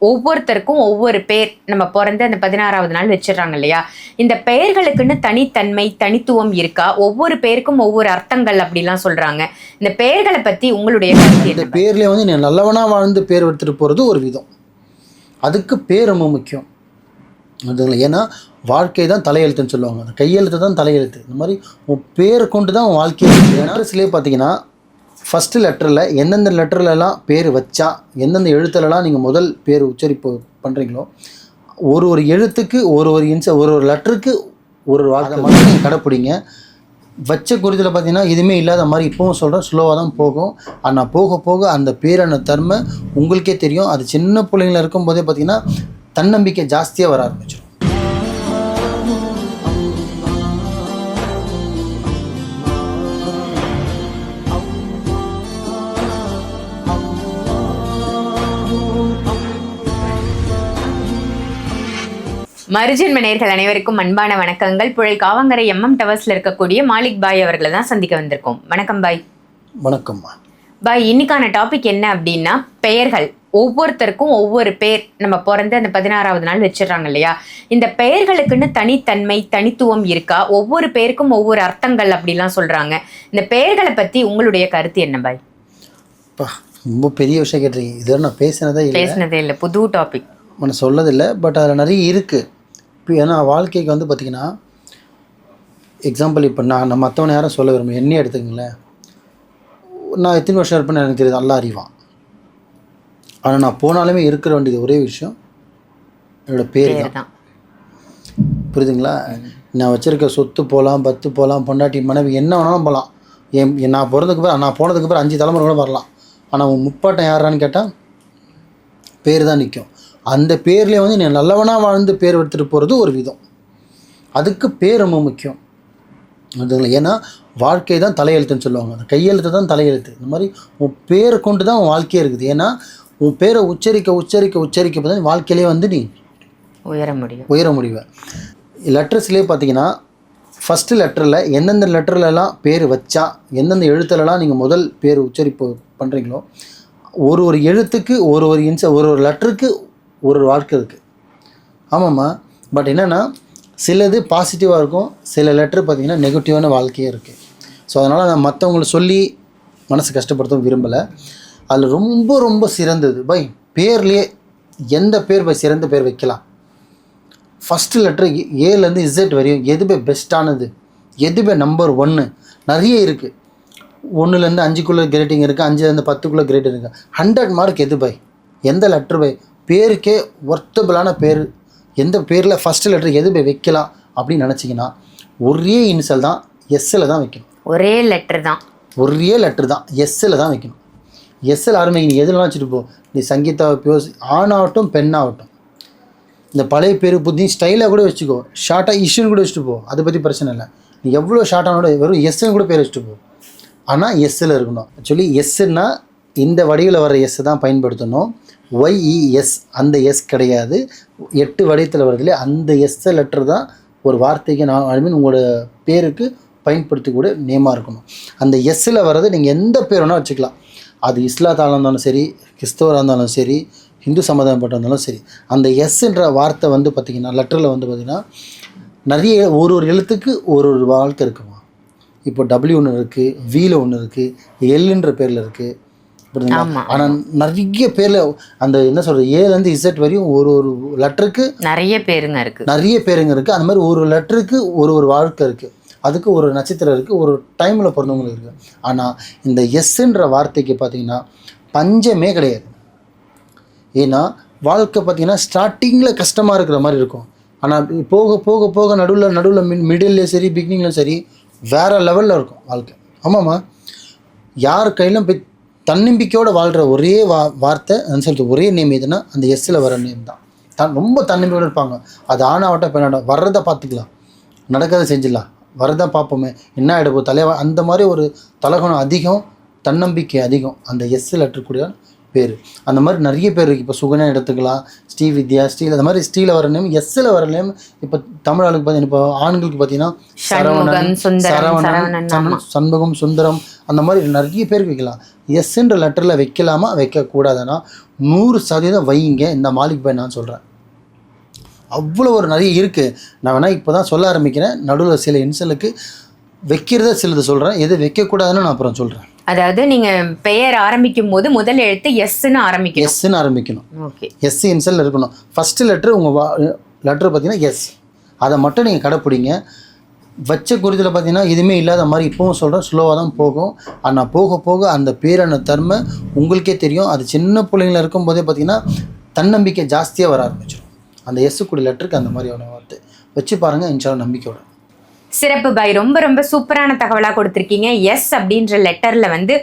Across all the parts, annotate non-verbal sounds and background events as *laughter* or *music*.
ஒவ்வொருத்தருக்கும் ஒவ்வொரு பேர் நம்ம பிறந்து அந்த பதினாறாவது நாள் வச்சிடுறாங்க இல்லையா? இந்த பெயர்களுக்குன்னு தனித்தன்மை தனித்துவம் இருக்கா? ஒவ்வொரு பேருக்கும் ஒவ்வொரு அர்த்தங்கள் அப்படிலாம் சொல்றாங்க. இந்த பெயர்களை பத்தி உங்களுடைய கருத்து இந்த பேர்லேயே வந்து நீ நல்லவனாக வாழ்ந்து பேர் எடுத்துகிட்டு போகிறது ஒரு விதம். அதுக்கு பேர் ரொம்ப முக்கியம். அதுங்களா ஏன்னா வாழ்க்கை தான் தலையெழுத்துன்னு சொல்லுவாங்க. கையெழுத்து தான் தலையெழுத்து. இந்த மாதிரி உன் பேரை கொண்டு தான் உன் வாழ்க்கையை *laughs* லெட்டர்ஸ்லேயே பார்த்தீங்கன்னா ஃபஸ்ட்டு லெட்டரில் எந்தெந்த லெட்டர்லலாம் பேர் வச்சா எந்தெந்த எழுத்துலலாம் நீங்கள் முதல் பேர் உச்சரிப்பு பண்ணுறீங்களோ ஒரு ஒரு எழுத்துக்கு ஒரு ஒரு இன்ச ஒரு ஒரு லெட்டருக்கு ஒரு ஒரு வார்த்தை மட்டும் நீங்கள் கடைப்பிடிங்க. வச்ச குறித்தில் பார்த்தீங்கன்னா எதுவுமே இல்லாத மாதிரி இப்போவும் சொல்கிறேன் ஸ்லோவாக தான் போகும். ஆனால் போக போக அந்த பேரான தன்மை உங்களுக்கே தெரியும். அது சின்ன பிள்ளைங்கள இருக்கும்போதே பார்த்தீங்கன்னா தன்னம்பிக்கை ஜாஸ்தியாக வர ஆரம்பிச்சிடும். மருஜன் நேயர்கள் அனைவருக்கும் அன்பான வணக்கங்கள். புழல் காவங்கரை எம்எம் டவர்ஸ்ல இருக்கக்கூடிய மாலிக் பாய் அவர்களை தான் சந்திக்க வந்திருக்கோம். வணக்கம் பாய். வணக்கம்மா பாய் இன்னைக்கான டாபிக் என்ன அப்படின்னா பெயர்கள். ஒவ்வொருத்தருக்கும் ஒவ்வொரு பேர் நம்ம பிறந்து அந்த பதினாறாவது நாள் வச்சிடுறாங்க இல்லையா? இந்த பெயர்களுக்குன்னு தனித்தன்மை தனித்துவம் இருக்கா? ஒவ்வொரு பேருக்கும் ஒவ்வொரு அர்த்தங்கள் அப்படிலாம் சொல்றாங்க. இந்த பெயர்களை பத்தி உங்களுடைய கருத்து என்ன பாய்? ரொம்ப பெரிய விஷயம் கேட்டிருக்கீங்க. இதுவரை நான் பேசினதே இல்லை. பேசினதே இல்லை. புது டாபிக் நான் சொல்லதில்லை பட் அதில் நிறைய இருக்குது இப்போ ஏன்னா வாழ்க்கைக்கு வந்து பார்த்திங்கன்னா எக்ஸாம்பிள் இப்போ நான் நான் மற்றவனை யாரும் சொல்ல விரும்புகிறேன் என்னையே எடுத்துக்கங்களேன். நான் எத்தனை வருஷம் இருப்பேன்னு எனக்கு தெரியுது. நல்லா அறிவான். ஆனால் நான் போனாலுமே இருக்கிற வேண்டியது ஒரே விஷயம் என்னோட பேர் தான். பேர் தான் புரியுதுங்களா? நான் வச்சிருக்க சொத்து போகலாம் பத்து போகலாம் பொண்டாட்டி மனைவி என்ன வேணாலும் போகலாம் என் என் நான் பிறந்ததுக்கு பிறகு நான் போனதுக்கு பிறகு அஞ்சு தலைமுறை கூட வரலாம். ஆனால் உன் முப்பாட்டம் யாரான்னு கேட்டால் பேர் தான் நிற்கும் அந்த பேர்லேயே வந்து நீ நல்லவனாக வாழ்ந்து பேர் எடுத்துகிட்டு போகிறது ஒரு விதம். அதுக்கு பேர் ரொம்ப முக்கியம். அதுங்களா ஏன்னா வாழ்க்கை தான் தலையெழுத்துன்னு சொல்லுவாங்க. அந்த கையெழுத்து தான் தலையெழுத்து. இந்த மாதிரி உன் பேரை கொண்டு தான் உன் வாழ்க்கையே இருக்குது. ஏன்னா உன் பேரை உச்சரிக்க உச்சரிக்க உச்சரிக்க பார்த்தா வாழ்க்கையிலே வந்து நீ உயர முடியும். உயர முடிவேன் லெட்டர்ஸ்லேயே பார்த்தீங்கன்னா ஃபஸ்ட்டு லெட்டரில் எந்தெந்த லெட்டர்லலாம் பேர் வச்சா எந்தெந்த எழுத்துலலாம் நீங்கள் முதல் பேர் உச்சரிப்பு பண்ணுறீங்களோ ஒரு ஒரு எழுத்துக்கு ஒரு ஒரு இன்ச ஒரு ஒரு லெட்டருக்கு ஒரு வாழ்க்கை இருக்குது ஆமாம்மா. பட் என்னென்னா சிலது பாசிட்டிவாக இருக்கும். சில லெட்டர் பார்த்தீங்கன்னா நெகட்டிவான வாழ்க்கையே இருக்குது ஸோ அதனால் நான் மற்றவங்கள சொல்லி மனசு கஷ்டப்படுத்தவும் விரும்பலை. அதில் ரொம்ப ரொம்ப சிறந்தது. பை பேர்லேயே எந்த பேர் பை சிறந்த பேர் வைக்கலாம். ஃபஸ்ட்டு லெட்ரு ஏலேருந்து இசட் வரையும் எதுவே பெஸ்ட்டானது எதுவே நம்பர் ஒன்று நிறைய இருக்குது ஒன்றுலேருந்து அஞ்சுக்குள்ளே கிரேட்டிங் இருக்குது அஞ்சுலேருந்து பத்துக்குள்ளே கிரேட்டிங் இருக்குது ஹண்ட்ரட் மார்க் எது பை? எந்த லெட்ரு பை? பேருக்கே ஒர்த்தபிளான பேர். எந்த பேரில் ஃபஸ்ட்டு லெட்ரு எது பை வைக்கலாம் அப்படின்னு நினச்சிங்கன்னா ஒரே இனிஷியல் தான் எஸ்ஸில் தான் வைக்கணும். ஒரே லெட்டர் தான். ஒரே லெட்ரு தான் எஸ்ஸில் தான் வைக்கணும். எஸ்ஸில் ஆரம்பிக்க நீ எதுலாம் வச்சுட்டு போ? நீ சங்கீதா பியோஸ் ஆணாகட்டும் பெண்ணாகட்டும் இந்த பழைய பேர் புத்தி ஸ்டைலாக கூட வச்சுக்கோ. ஷார்ட்டாக இஷ்யூன்னு கூட வச்சுட்டு போ. அதை பற்றி பிரச்சனை இல்லை. நீ எவ்வளோ ஷார்ட்டானோட வெறும் எஸ்ன்னு கூட பேர் வச்சுட்டு போ. ஆனால் எஸ்ஸில் இருக்கணும். ஆக்சுவலி எஸ்ஸுன்னா இந்த வடிவில் வர எஸ் தான் பயன்படுத்தணும். ஒய்இஎஸ் e, அந்த எஸ் கிடையாது. எட்டு வடிவத்தில் வருதுல அந்த எஸ் லெட்டர் தான் ஒரு வார்த்தைக்கு நான் ஐ மீன் உங்களோட பேருக்கு பயன்படுத்தக்கூடிய நேமாக இருக்கணும். அந்த எஸ்ஸில் வர்றது நீங்கள் எந்த பேர் வேணால் வச்சுக்கலாம். அது இஸ்லாத்தாளாக இருந்தாலும் சரி கிறிஸ்தவராக இருந்தாலும் சரி ஹிந்து சமுதாயப்பட்ட இருந்தாலும் சரி அந்த எஸ்ன்ற வார்த்தை வந்து பார்த்திங்கன்னா லெட்டரில் வந்து பார்த்திங்கன்னா நிறைய ஒரு ஒரு எழுத்துக்கு ஒரு ஒரு வாழ்க்கை இருக்குமா? இப்போ டபிள்யூ ஒன்று இருக்குது வீல ஒன்று இருக்குது எல்லுன்ற பேரில் இருக்குது புரியுதுங்களா. ஆனால் நிறைய பேரில் அந்த என்ன சொல்கிறது ஏலேருந்து இசட் வரையும் ஒரு ஒரு லெட்டருக்கு நிறைய பேருங்க இருக்கு. நிறைய பேருங்க இருக்குது அந்த மாதிரி ஒரு லெட்டருக்கு ஒரு ஒரு வாழ்க்கை இருக்குது அதுக்கு ஒரு நட்சத்திரம் இருக்குது ஒரு டைமில் பிறந்தவங்களுக்கு இருக்குது ஆனால் இந்த எஸ்ன்ற வார்த்தைக்கு பார்த்தீங்கன்னா பஞ்சமே கிடையாது. ஏன்னா வாழ்க்கை பார்த்தீங்கன்னா ஸ்டார்டிங்கில் கஷ்டமாக இருக்கிற மாதிரி இருக்கும். ஆனால் போக போக போக நடுவில் நடுவில் மிட் மிடில்லையும் சரி பிகினிங்லையும் சரி வேறு லெவலில் இருக்கும் வாழ்க்கை. ஆமாம்மா. யார் கையிலும் போய் தன்னம்பிக்கையோடு வாழ்கிற ஒரே வா வார்த்தை சொல்றது ஒரே நேம் எதுனா அந்த எஸ்ஸில் வர நேம் தான். தன் ரொம்ப தன்னம்பிக்கையோடு இருப்பாங்க. அது ஆணாவட்டம் பெண்ணாட்டம் வர்றதை பார்த்துக்கலாம். நடக்கிறத செஞ்சிடலாம். வரதை பார்ப்போமே. என்ன ஆகிடப்போ தலைவா அந்த மாதிரி ஒரு தலகுணம் அதிகம் தன்னம்பிக்கை அதிகம். அந்த எஸ் லெட்டர் கூட பேர். அந்த மாதிரி நிறைய பேர் இருக்குது இப்போ சுகனா எடுத்துக்கலாம் ஸ்ரீ வித்யா ஸ்ரீல் அந்த மாதிரி ஸ்ரீல வர நேம் எஸ்ஸில் வர நேம் இப்போ தமிழ் ஆளுக்கு பார்த்தீங்கன்னா இப்போ ஆண்களுக்கு பார்த்தீங்கன்னா சரவணன், சரவணன் சண்முகம் சுந்தரம் அந்த மாதிரி நிறைய பேருக்கு வைக்கலாம். எஸ்ன்ற லெட்டரில் வைக்கலாமா? வைக்கக்கூடாதுன்னா நூறு சதவீதம் வைங்க. இந்த மாலிக் பாய் நான் சொல்கிறேன் அவ்வளோ ஒரு நிறைய இருக்குது நான் வேணால் இப்போ தான் சொல்ல ஆரம்பிக்கிறேன். நடுவில் சில இன்சலுக்கு வைக்கிறத சிலது சொல்கிறேன் எது வைக்கக்கூடாதுன்னு நான் அப்புறம் சொல்கிறேன் அதாவது நீங்க பெயர் ஆரம்பிக்கும் போது முதல் எழுத்து எஸ்ன்னு ஆரம்பிக்கணும். எஸ்ன்னு ஆரம்பிக்கணும். ஓகே. எஸ் இன்சல் இருக்கணும். ஃபஸ்ட்டு லெட்ரு உங்கள் வா லெட்ரு பார்த்தீங்கன்னா எஸ் அதை மட்டும் நீங்கள் கடைப்பிடிங்க. வச்ச குறித்தில் பார்த்தீங்கன்னா எதுவுமே இல்லாத மாதிரி இப்பவும் சொல்கிறேன் ஸ்லோவாக தான் போகும். ஆனால் போக போக அந்த பேரான தன்மை உங்களுக்கே தெரியும். அது சின்ன பிள்ளைங்கள இருக்கும்போதே பார்த்தீங்கன்னா தன்னம்பிக்கை ஜாஸ்தியாக வர ஆரம்பிச்சிடும். அந்த எஸ் கூடிய லெட்டருக்கு அந்த மாதிரியான வார்த்தை. வச்சு பாருங்கள் இன்ஷால்லாம் நம்பிக்கையோட. சிறப்பு பாய் ரொம்ப ரொம்ப சூப்பரான தகவலாக கொடுத்துருக்கீங்க. எஸ் அப்படின்ற லெட்டர்ல வந்து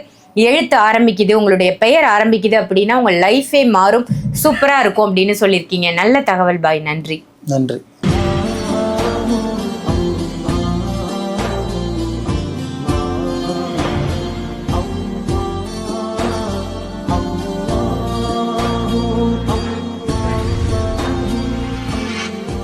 எழுத்து ஆரம்பிக்குது உங்களுடைய பெயர் ஆரம்பிக்குது அப்படின்னா உங்க லைஃபே மாறும். சூப்பரா இருக்கும் அப்படின்னு சொல்லியிருக்கீங்க. நல்ல தகவல் பாய் நன்றி. நன்றி.